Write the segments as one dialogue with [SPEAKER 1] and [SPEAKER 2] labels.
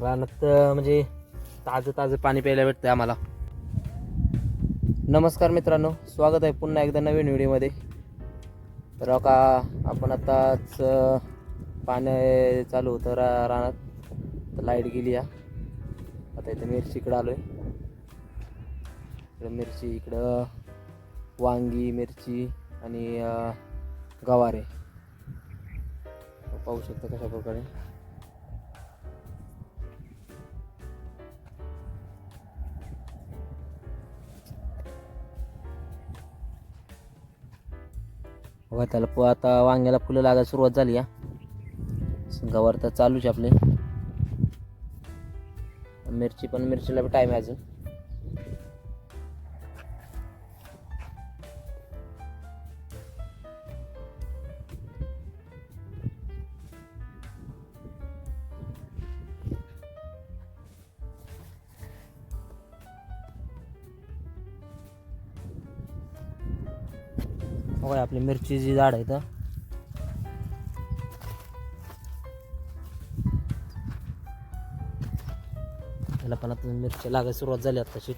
[SPEAKER 1] रानात म्हणजे ताजं ताजं पाणी प्यायला भेटतं आम्हाला. नमस्कार मित्रांनो स्वागत आहे पुन्हा एकदा नवीन व्हिडिओमध्ये. तर का आपण आताच पाणी चालू होतं रा रानात. तर लाइट गेली या. आता इथं मिरची इकडं आलो आहे इकडं मिरची इकडं वांगी मिरची आणि गवारे पाहू शकता कशा प्रकारे. बघा त्याला प- आता वांग्याला फुलं लागायला सुरुवात झाली या गवार तर चालूच आहे आपले. मिरची पण मिरचीला बी टाईम आहे अजून. बघा आपली मिरचीची झाड आहे इथं. त्याला पण आता मिरची लागायला सुरुवात झाली आताशी.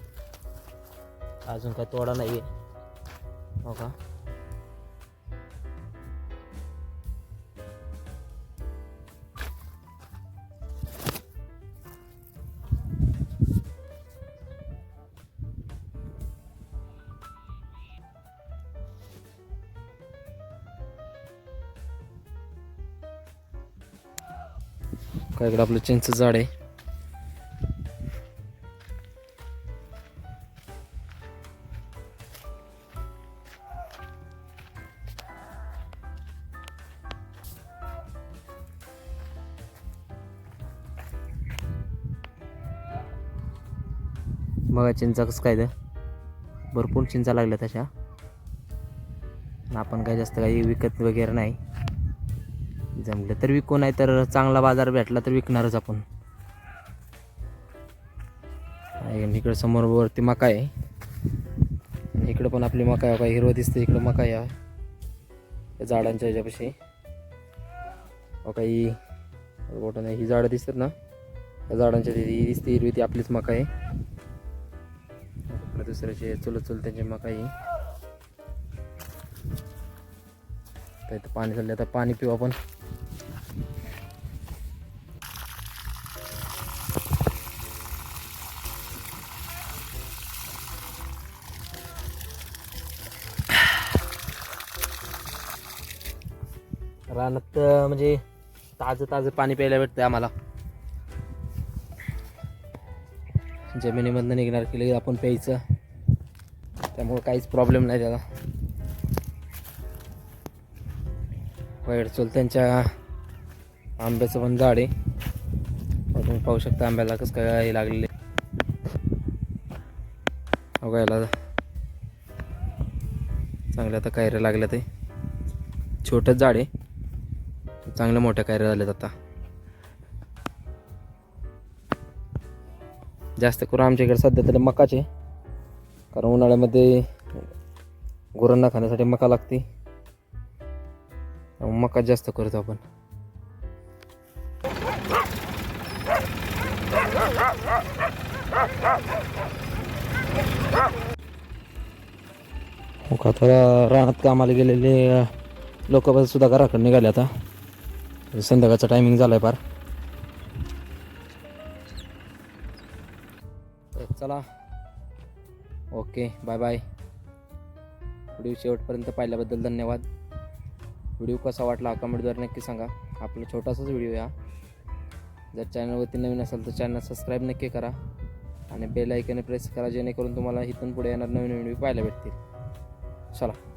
[SPEAKER 1] अजून काय तोडा नाही आहे हो का काय इकडं आपलं चिंच झाड आहे. बघा चिंचा कसं काय भरपूर चिंचा लागल्या तशा आणि आपण काय जास्त काही विकत वगैरे नाही. जमलं. तर विकू नाही तर चांगला बाजार भेटला तर विकणारच आपण. इकडं समोर वरती मका आहे. आणि इकडं पण आपली मका आहे. काय हिरवं दिसतं इकडं मका आहे. या झाडांच्या ह्याच्यापाशी. अहो काही बोटं नाही ही झाडं दिसतात ना? त्या झाडांच्या ही दिसते हिरवी ती आपलीच मका आहे. दुसऱ्याचे चुलत चुलत्यांची मका आहे. तर पाणी चाललं आता पाणी पिऊ आपण. रानात म्हणजे ताजं ताजं पाणी प्यायला भेटतं आम्हाला. जमिनीमधनं निघणार केलं आपण प्यायचं. त्यामुळं काहीच प्रॉब्लेम नाही त्याला. वाईट चुलत्यांच्या आंब्याचं पण झाड आहे. तुम्ही पाहू शकता आंब्याला कसं काय लागलेले बघायला चांगल्या आता कायऱ्या लागल्या ते. छोटंच झाड आहे. चांगल्या मोठ्या कार्य झाल्यात आता. जास्त करून आमच्या इकडे सध्या तरी मकाचे कारण उन्हाळ्यामध्ये गुरांना खाण्यासाठी मका लागते. मका जास्त करतो आपण. हो का रानात कामाला गेलेले लोक सुद्धा घराकडे निघाले आता. संध्याकाळचा टायमिंग झाला आहे फार चला. ओके बाय बाय व्हिडिओ शेवटपर्यंत पाहिल्याबद्दल धन्यवाद. व्हिडिओ कसा वाटला कमेंटद्वारे नक्की सांगा. आपला छोटासाच व्हिडिओ या. जर चॅनलवरती नवीन असेल तर चॅनल सबस्क्राईब नक्की करा. आणि बेल आयकन प्रेस करा जेणेकरून तुम्हाला इथून पुढे येणार नवीन व्हिडिओ पाहायला भेटतील. चला.